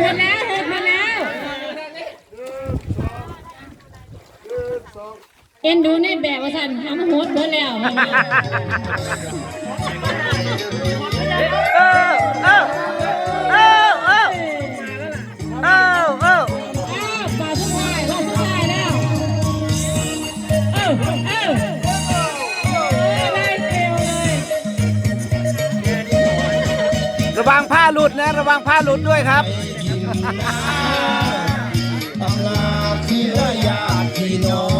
หมดแล้วหมดมาแล้วเอ็นดูในแบบว่าสันทำโหดเบิดแล้ว วังผ้าหลุดนะ ระวังผ้าหลุดด้วยครับอำลาที่ว่าญาติพี่น้อง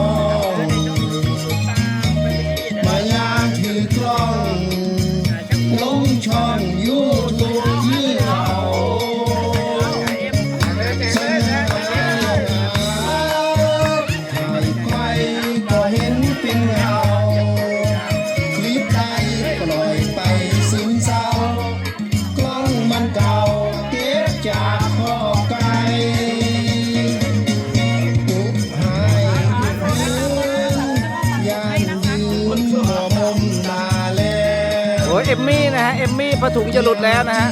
มมี่นะฮะเอมมี่ผ้าถุงจะหลุดแล้วนะฮะ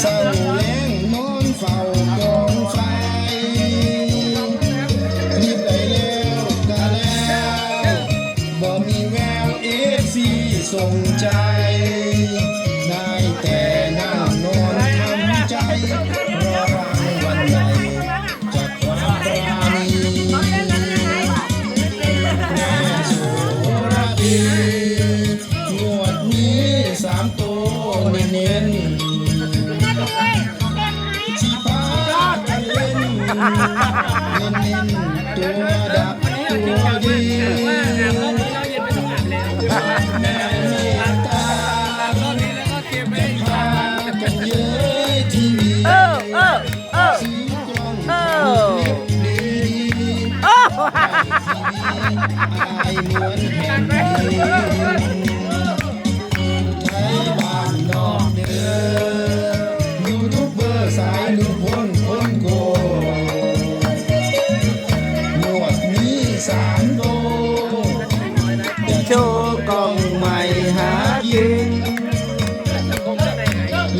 เศร้าแรงนอนเฝ้ากองไฟรีบไปแล้วก็แล้วบ่มีแววเอฟซีส่งใจ สามตัวเน้นๆสีฟ้ากันเล่นเน้นๆตัวดับตัวดีแม่เมตตาพากันเย้ยทีวีเออเออเออสีกล้องเออดีโอ้อายเหมือนแผ่นดิน ต้องไม่หายืน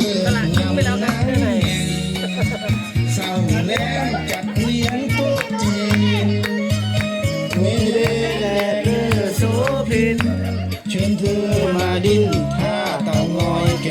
ยิ่งเงานั้นเศร้แล้วจัลี้ยงต๊ะจีนมีเด้แดดเด้อโสพินชิญเธอมาดิ้นท่าเต่างอยแก